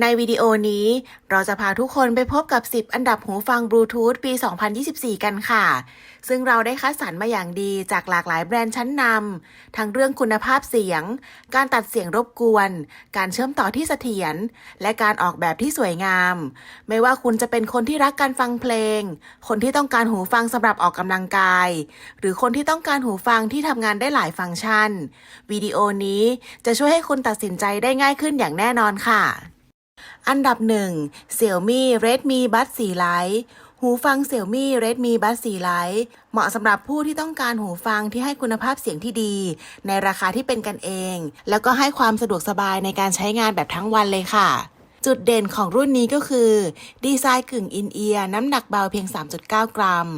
ในวิดีโอนี้เราจะพาทุกคนไปพบกับ 10 อันดับหูฟังบลูทูธปี 2024 กันค่ะ ซึ่งเราได้คัดสรรมาอย่างดีจากหลากหลายแบรนด์ชั้นนำทั้งเรื่องคุณภาพเสียง การตัดเสียงรบกวน การเชื่อมต่อที่เสถียร และการออกแบบที่สวยงาม ไม่ว่าคุณจะเป็นคนที่รักการฟังเพลง คนที่ต้องการหูฟังสำหรับออกกำลังกาย หรือคนที่ต้องการหูฟังที่ทำงานได้หลายฟังก์ชัน วิดีโอนี้จะช่วยให้คุณตัดสินใจได้ง่ายขึ้นอย่างแน่นอนค่ะ อันดับ 1 Xiaomi Redmi Buds 4 Lite หูฟัง Xiaomi Redmi Buds 4 Lite เหมาะสำหรับผู้ที่ต้องการหูฟังที่ให้คุณภาพเสียงที่ดี ในราคาที่เป็นกันเอง แล้วก็ให้ความสะดวกสบายในการใช้งานแบบทั้งวันเลยค่ะ จุดเด่นของรุ่นนี้ก็คือ ดีไซน์กึ่งอินเอียร์น้ำหนักเบาเพียง 3.9 กรัม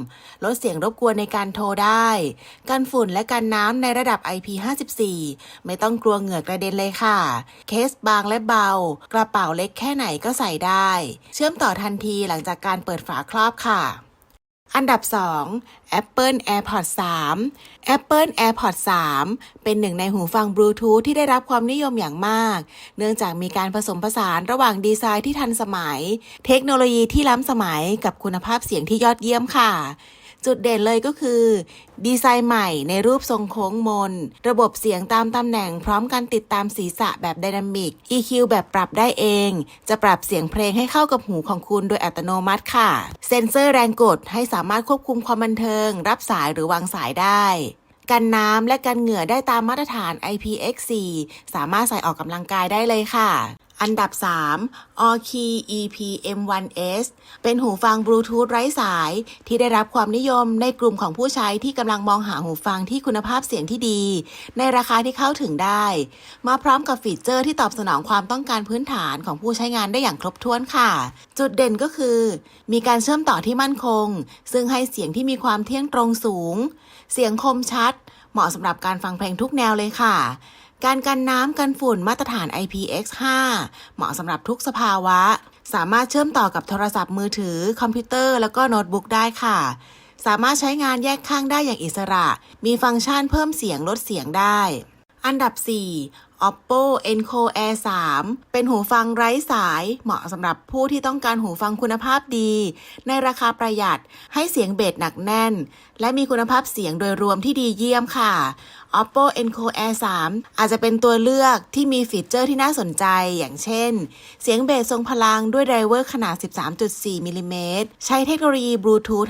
ลดเสียงรบกวนในการโทรได้ กันฝุ่นและกันน้ำในระดับ IP54 ไม่ต้องกลัวเหงื่อกระเด็นเลยค่ะ เคสบางและเบา กระเป๋าเล็กแค่ไหนก็ใส่ได้ เชื่อมต่อทันทีหลังจากการเปิดฝาครอบค่ะ อันดับ 2 Apple AirPods 3 Apple AirPods 3 เป็นหนึ่งในหูฟังบลูทูธที่ได้รับความนิยมอย่างมาก เนื่องจากมีการผสมผสานระหว่างดีไซน์ที่ทันสมัย เทคโนโลยีที่ล้ำสมัยกับคุณภาพเสียงที่ยอดเยี่ยมค่ะ จุดเด่นเลยก็คือ ดีไซน์ใหม่ในรูปทรงโค้งมน ระบบเสียงตามตำแหน่งพร้อมการติดตามศีรษะแบบไดนามิก EQ แบบปรับได้เอง จะปรับเสียงเพลงให้เข้ากับหูของคุณโดยอัตโนมัติค่ะ เซ็นเซอร์แรงกดให้สามารถควบคุมความบันเทิง รับสายหรือวางสายได้กันน้ำและกันเหงื่อได้ตามมาตรฐาน IPX4 สามารถใส่ออกกำลังกายได้เลยค่ะ อันดับ 3 o k EP M1S เป็นหูฟังบลูทูธไร้สาย ที่ได้รับความนิยมในกลุ่มของผู้ใช้ที่กำลังมองหาหูฟังที่คุณภาพเสียงที่ดี ในราคาที่เข้าถึงได้ มาพร้อมกับฟีเจอร์ที่ตอบสนองความต้องการพื้นฐานของผู้ใช้งานได้อย่างครบถ้วนค่ะ จุดเด่นก็คือ มีการเชื่อมต่อที่มั่นคง ซึ่งให้เสียงที่มีความเที่ยงตรงสูง เสียงคมชัด เหมาะสำหรับการฟังเพลงทุกแนวเลยค่ะ การกันน้ำกันฝุ่นมาตรฐาน IPX5 เหมาะสำหรับทุกสภาวะ สามารถเชื่อมต่อกับโทรศัพท์มือถือ คอมพิวเตอร์แล้วก็โน้ตบุ๊กได้ค่ะ สามารถใช้งานแยกข้างได้อย่างอิสระ มีฟังก์ชันเพิ่มเสียงลดเสียงได้ อันดับ 4 Oppo Enco Air 3 เป็นหูฟังไร้สาย เหมาะสำหรับผู้ที่ต้องการหูฟังคุณภาพดี ในราคาประหยัด ให้เสียงเบสหนักแน่น และมีคุณภาพเสียงโดยรวมที่ดีเยี่ยมค่ะ Oppo Enco Air 3 อาจจะเป็นตัวเลือกที่มีฟีเจอร์ที่น่าสนใจ อย่างเช่น เสียงเบสทรงพลังด้วยไดรเวอร์ขนาด 13.4 มิลลิเมตร ใช้เทคโนโลยีบลูทูธ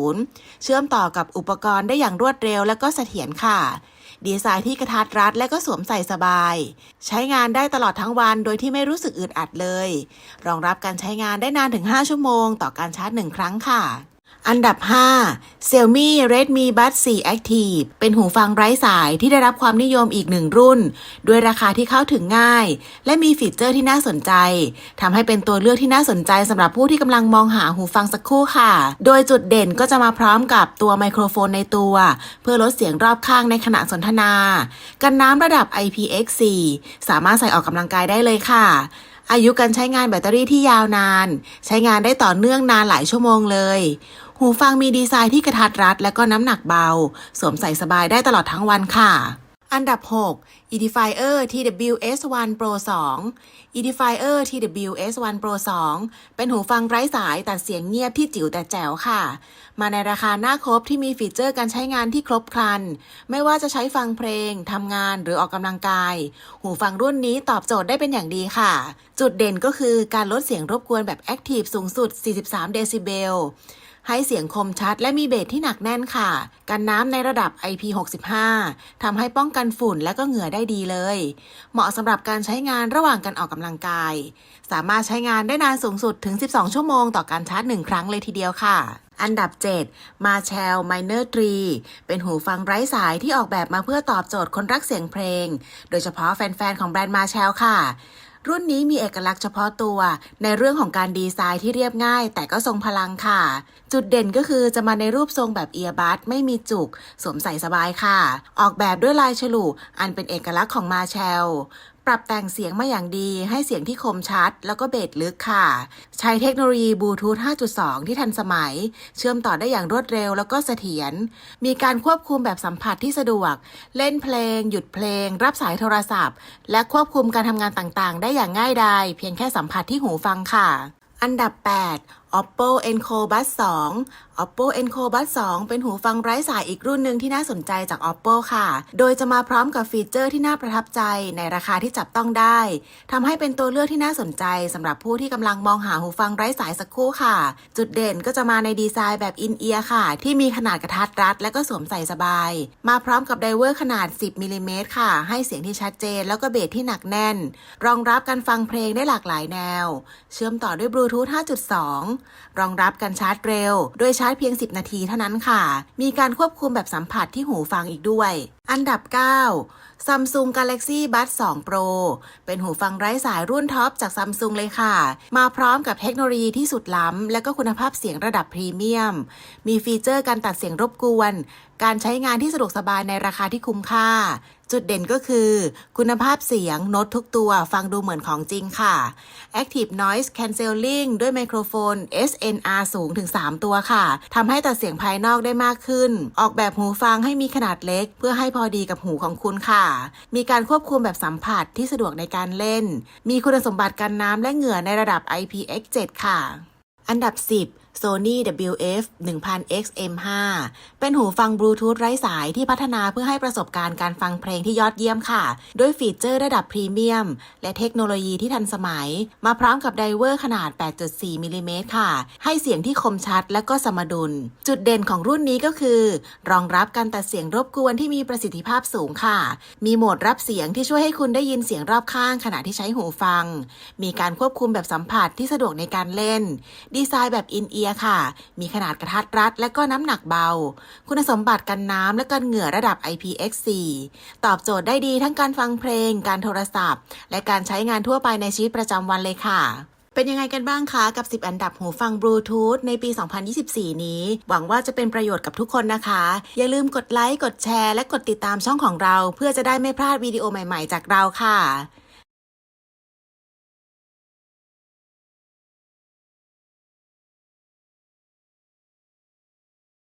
5.0 เชื่อมต่อกับอุปกรณ์ได้อย่างรวดเร็วและก็เสถียรค่ะดีไซน์ที่กระทัดรัดและก็สวมใส่สบาย ใช้งานได้ตลอดทั้งวันโดยที่ไม่รู้สึกอึดอัดเลย รองรับการใช้งานได้นานถึง 5 ชั่วโมง ต่อการชาร์จ 1 ครั้งค่ะ อันดับ 5 Xiaomi Redmi Buds 4 Active เป็นหูฟังไร้สายที่ได้รับความนิยมอีกหนึ่งรุ่น ด้วยราคาที่เข้าถึงง่าย และมีฟีเจอร์ที่น่าสนใจทำให้เป็นตัวเลือกที่น่าสนใจสำหรับผู้ที่กำลังมองหาหูฟังสักคู่ค่ะ โดยจุดเด่นก็จะมาพร้อมกับตัวไมโครโฟนในตัว เพื่อลดเสียงรอบข้างในขณะสนทนา กันน้ำระดับ IPX4 สามารถใส่ออกกำลังกายได้เลยค่ะ อายุการใช้งานแบตเตอรี่ที่ยาวนาน ใช้งานได้ต่อเนื่องนานหลายชั่วโมงเลย หูฟังมีดีไซน์ที่กระทัดรัด และก็น้ำหนักเบา สวมใส่สบายได้ตลอดทั้งวันค่ะ อันดับ 6 Edifier TWS1 Pro 2 Edifier TWS1 Pro 2 เป็นหูฟังไร้สายแตัดเสียงเงียบที่จิ๋วแต่แจ๋วค่ะ มาในราคาหน้าครบที่มีฟีเจอร์การใช้งานที่ครบครัน ไม่ว่าจะใช้ฟังเพลง ทำงานหรือออกกำลังกาย หูฟังรุ่นนี้ตอบโจทย์ได้เป็นอย่างดีค่ะ จุดเด่นก็คือการลดเสียงรบกวนแบบ Active สูงสุด 43 เดซิเบล ให้เสียงคมชัดและมีเบสที่หนักแน่นค่ะ กันน้ำในระดับ IP65 ทำให้ป้องกันฝุ่นและก็เหงื่อได้ดีเลย เหมาะสำหรับการใช้งานระหว่างการออกกำลังกาย สามารถใช้งานได้นานสูงสุดถึง 12 ชั่วโมงต่อการชาร์จ 1 ครั้งเลยทีเดียวค่ะอันดับ 7 มาแชล Minor 3เป็นหูฟังไร้สายที่ออกแบบมาเพื่อตอบโจทย์คนรักเสียงเพลง โดยเฉพาะแฟน ๆ ของแบรนด์มาแชลค่ะ รุ่นนี้มีเอกลักษณ์เฉพาะตัว ในเรื่องของการดีไซน์ที่เรียบง่าย แต่ก็ทรงพลังค่ะ จุดเด่นก็คือจะมาในรูปทรงแบบเอียบัสไม่มีจุก สวมใส่สบายค่ะ ออกแบบด้วยลายฉลุอันเป็นเอกลักษณ์ของมาแชล ปรับแต่งเสียงมาอย่างดีให้เสียงที่คมชัด แล้วก็เบสลึกค่ะ ใช้เทคโนโลยีบลูทูธ 5.2 ที่ทันสมัย เชื่อมต่อได้อย่างรวดเร็วแล้วก็เสถียร มีการควบคุมแบบสัมผัสที่สะดวก เล่นเพลง หยุดเพลง รับสายโทรศัพท์ และควบคุมการทำงานต่างๆ ได้อย่างง่ายดายเพียงแค่สัมผัสที่หูฟังค่ะ อันดับ 8 Oppo Enco Buds 2 Oppo Enco Buds 2 เป็นหูฟังไร้สายอีกรุ่นหนึ่งที่น่าสนใจจาก Oppo ค่ะ โดยจะมาพร้อมกับฟีเจอร์ที่น่าประทับใจในราคาที่จับต้องได้ทำให้เป็นตัวเลือกที่น่าสนใจสำหรับผู้ที่กำลังมองหาหูฟังไร้สายสักครู่ค่ะ จุดเด่นก็จะมาในดีไซน์แบบอินเอียร์ค่ะ ที่มีขนาดกระทัดรัด และก็สวมใส่สบาย มาพร้อมกับไดเวอร์ขนาด 10มิลลิเมตรค่ะ ให้เสียงที่ชัดเจน แล้วก็เบสที่หนักแน่น รองรับการฟังเพลงได้หลากหลายแนว เชื่อมต่อด้วยบลูทูธ5.2รองรับการชาร์จเร็ว โดยชาร์จเพียง 10 นาทีเท่านั้นค่ะ มีการควบคุมแบบสัมผัสที่หูฟังอีกด้วย อันดับ 9 Samsung Galaxy Buds 2 Pro เป็นหูฟังไร้สายรุ่นท็อปจาก Samsung เลยค่ะ มาพร้อมกับเทคโนโลยีที่สุดล้ำ และก็คุณภาพเสียงระดับพรีเมียม มีฟีเจอร์การตัดเสียงรบกวน การใช้งานที่สะดวกสบายในราคาที่คุ้มค่า จุดเด่นก็คือ คุณภาพเสียงโน้ตทุกตัวฟังดูเหมือนของจริงค่ะ Active Noise Cancelling ด้วยไมโครโฟน SNR สูงถึง 3 ตัวค่ะทำให้ตัดเสียงภายนอกได้มากขึ้น ออกแบบหูฟังให้มีขนาดเล็ก เพื่อให้พอดีกับหูของคุณค่ะ มีการควบคุมแบบสัมผัสที่สะดวกในการเล่น มีคุณสมบัติกันน้ำและเหงื่อในระดับ IPX7 ค่ะ อันดับ 10 Sony WF 1000 XM5 เป็นหูฟังบลูทูธไร้สายที่พัฒนาเพื่อให้ประสบการณ์การฟังเพลงที่ยอดเยี่ยมค่ะ ด้วยฟีเจอร์ระดับพรีเมียม และเทคโนโลยีที่ทันสมัย มาพร้อมกับไดเวอร์ขนาด 8.4มิลลิเมตรค่ะ ให้เสียงที่คมชัดและก็สมดุล จุดเด่นของรุ่นนี้ก็คือ รองรับการตัดเสียงรบกวนที่มีประสิทธิภาพสูงค่ะ มีโหมดรับเสียงที่ช่วยให้คุณได้ยินเสียงรอบข้างขณะที่ใช้หูฟัง มีการควบคุมแบบสัมผัสที่สะดวกในการเล่น ดีไซน์แบบอินเียค่ะ มีขนาดกระทัดรัด และก็น้ำหนักเบา คุณสมบัติกันน้ำและกันเหงื่อระดับ IPX4 ตอบโจทย์ได้ดีทั้งการฟังเพลง การโทรศัพท์ และการใช้งานทั่วไปในชีวิตประจำวันเลยค่ะเป็นยังไงกันบ้างคะ กับ 10 อันดับหูฟังบลูทูธในปี 2024 นี้ หวังว่าจะเป็นประโยชน์กับทุกคนนะคะ อย่าลืมกดไลค์ กดแชร์ และกดติดตามช่องของเรา เพื่อจะได้ไม่พลาดวิดีโอใหม่ๆ จากเราค่ะ